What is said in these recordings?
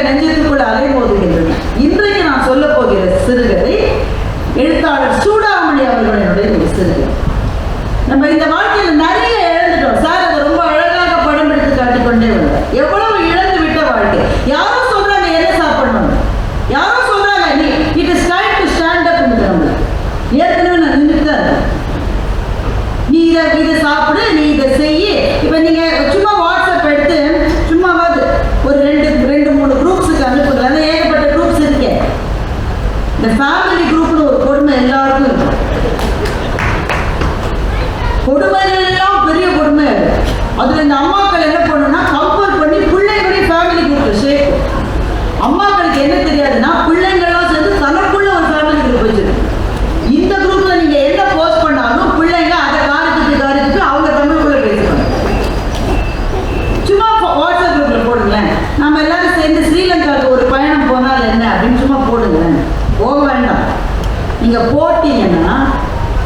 எங்கள் நெஞ்சத்துக்குள் அலை இன்றைக்கு நான் சொல்ல போகிற சிறுகதை எழுத்தாளர் சூடாமணி அவர்களுடைய சிறுகதை. நம்ம இந்த வாழ்க்கையில நிறைய இழந்துட்டோம். சார் அதை ரொம்ப அழகாக படம் எடுத்து காட்டிக் கொண்டே வந்தார். எவ்வளவு இழந்து விட்ட வாழ்க்கை. யாரும் சொல்றாங்க என்ன சாப்பிடணும் யாரும் சொல்றாங்க நீ it is time to stand up ஏற்கனவே நான் நின்றுட்டு தான் நீ இதை இதை சாப்பிடு நீங்கள் போட்டிங்கன்னா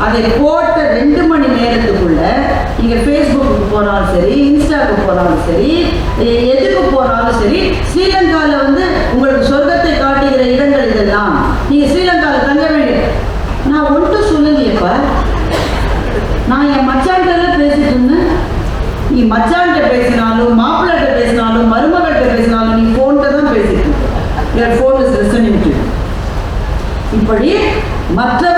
அதை போட்ட ரெண்டு மணி நேரத்துக்குள்ள நீங்கள் ஃபேஸ்புக்கு போனாலும் சரி இன்ஸ்டாவுக்கு போனாலும் சரி எதுக்கு போனாலும் சரி ஸ்ரீலங்காவில் வந்து உங்களுக்கு சொர்க்கத்தை காட்டுகிற இடங்கள் இதெல்லாம் நீங்கள் ஸ்ரீலங்காவில் தங்க வேண்டிய நான் ஒன்றும் சொல்லலையப்பா. நான் என் மச்சான்கிட்ட பேசிட்டு இருந்தேன். நீ மச்சான்கிட்ட பேசினாலும் மாப்பிள்ளைகிட்ட பேசினாலும் மருமகிட்ட பேசினாலும் நீ ஃபோன்கிட்ட தான் பேசிட்டு இருக்க. ஃபோன் இஸ் இப்படி மற்ற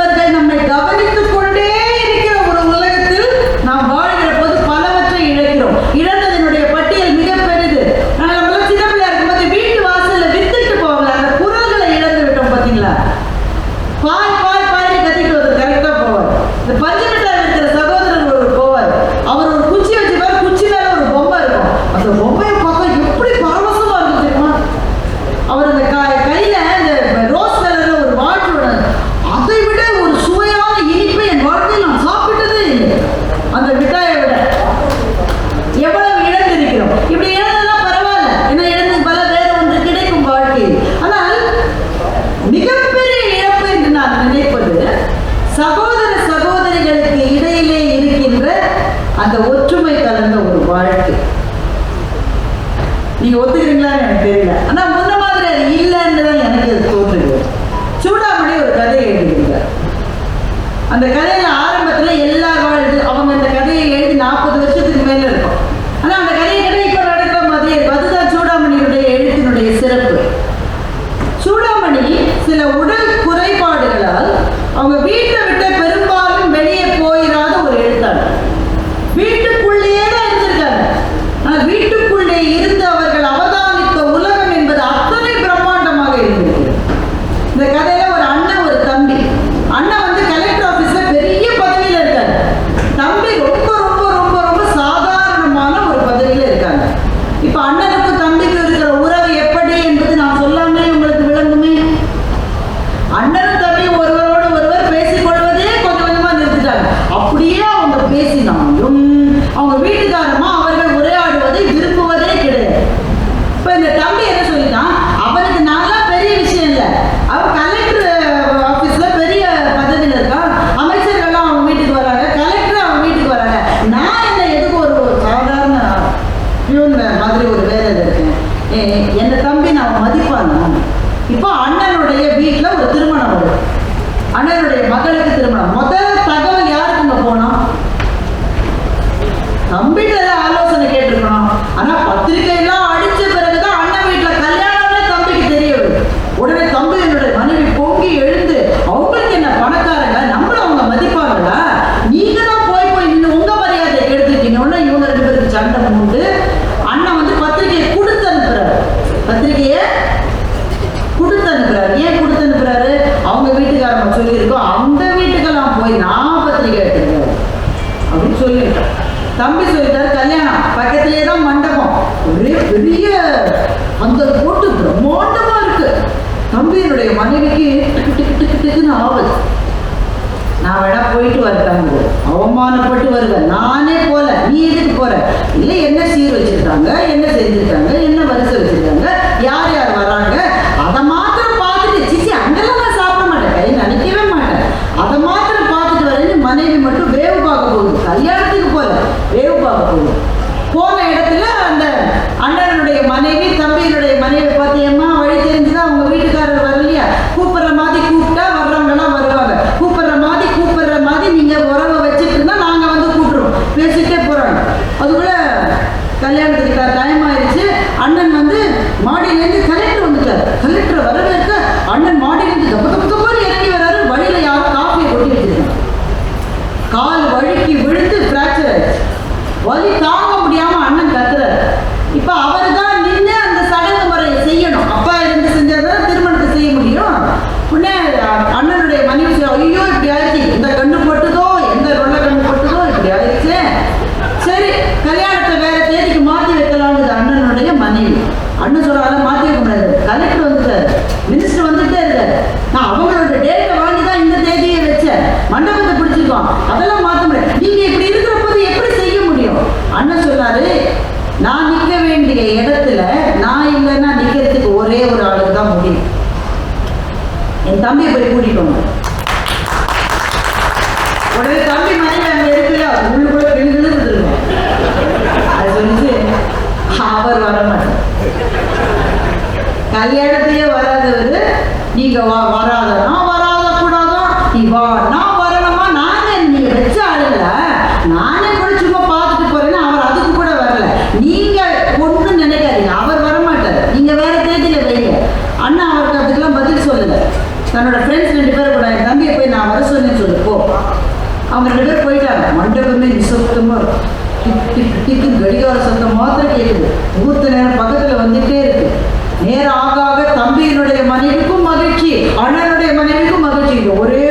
அவங்க வீட்டுல சரியா அவங்க பேசினாலும் சொல்லியிருக்கோ அந்த வீட்டுக்கெல்லாம் போய் நான் பத்திரிக்கை எடுத்துருக்கேன் அப்படின்னு சொல்லியிருக்கேன் தம்பி சொல்லிட்டார் கல்யாணம். பக்கத்திலே தான் மண்டபம். ஒரே பெரிய அந்த போட்டு பிரம்மாண்டமா இருக்கு. தம்பியினுடைய மனைவிக்கு டிக்கு டிக்கு டிக்கு டிக்குன்னு ஆகுது. நான் வேணா போயிட்டு வரட்டாங்க அவமானப்பட்டு வருவேன். நானே போல. நீ எதுக்கு போற? இல்லை என்ன சீர் வச்சிருக்காங்க? என்ன செஞ்சிருக்காங்க? என்ன வரிசை வச்சிருக்காங்க? வேண்டிய இடத்துல நான் இல்லைன்னா நிற்கிறதுக்கு ஒரே ஒரு ஆளுக்கு தான் முடியும். என் தம்பியை போய் கூட்டிக்கோங்க. உடனே தம்பி மனைவி அங்கே இருக்குல்ல உள்ளுக்குள்ள விழுந்து அது வந்து அவர் வர மாட்டார் கல்யாணத்திலே வராதவர் நீங்க வராதனா வராத கூடாதான் நீ வா நான் தன்னோட ஃப்ரெண்ட்ஸ் ரெண்டு பேர் கூட என் தம்பியை போய் நான் வர சொன்னேன்னு சொல்லு போ. அவங்க ரெண்டு பேர் போயிட்டாங்க. மண்டபமே நிசப்தமாக டிக்கு கடிகார சத்தம் மாத்திரம் கேட்குது ஊத்த நேரம் பக்கத்தில் வந்துட்டே இருக்கு. நேரம் ஆக ஆக தம்பியினுடைய மனைவிக்கும் மகிழ்ச்சி அண்ணனுடைய மனைவிக்கும் மகிழ்ச்சி. ஒரே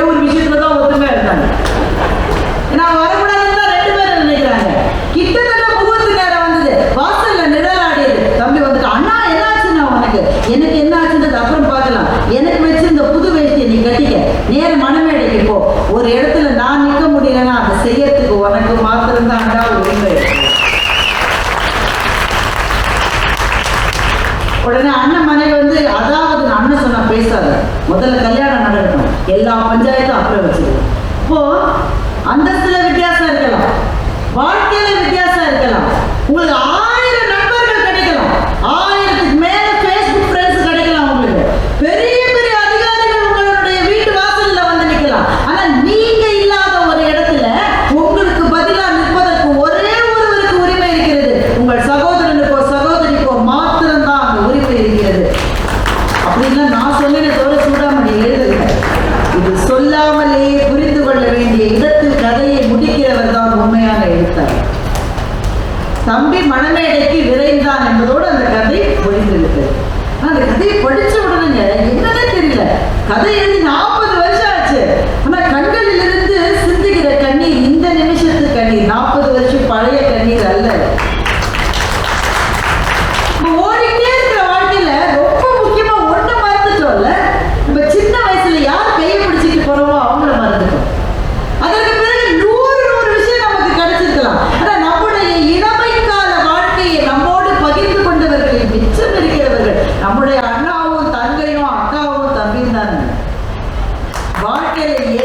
வாழ்க்கையில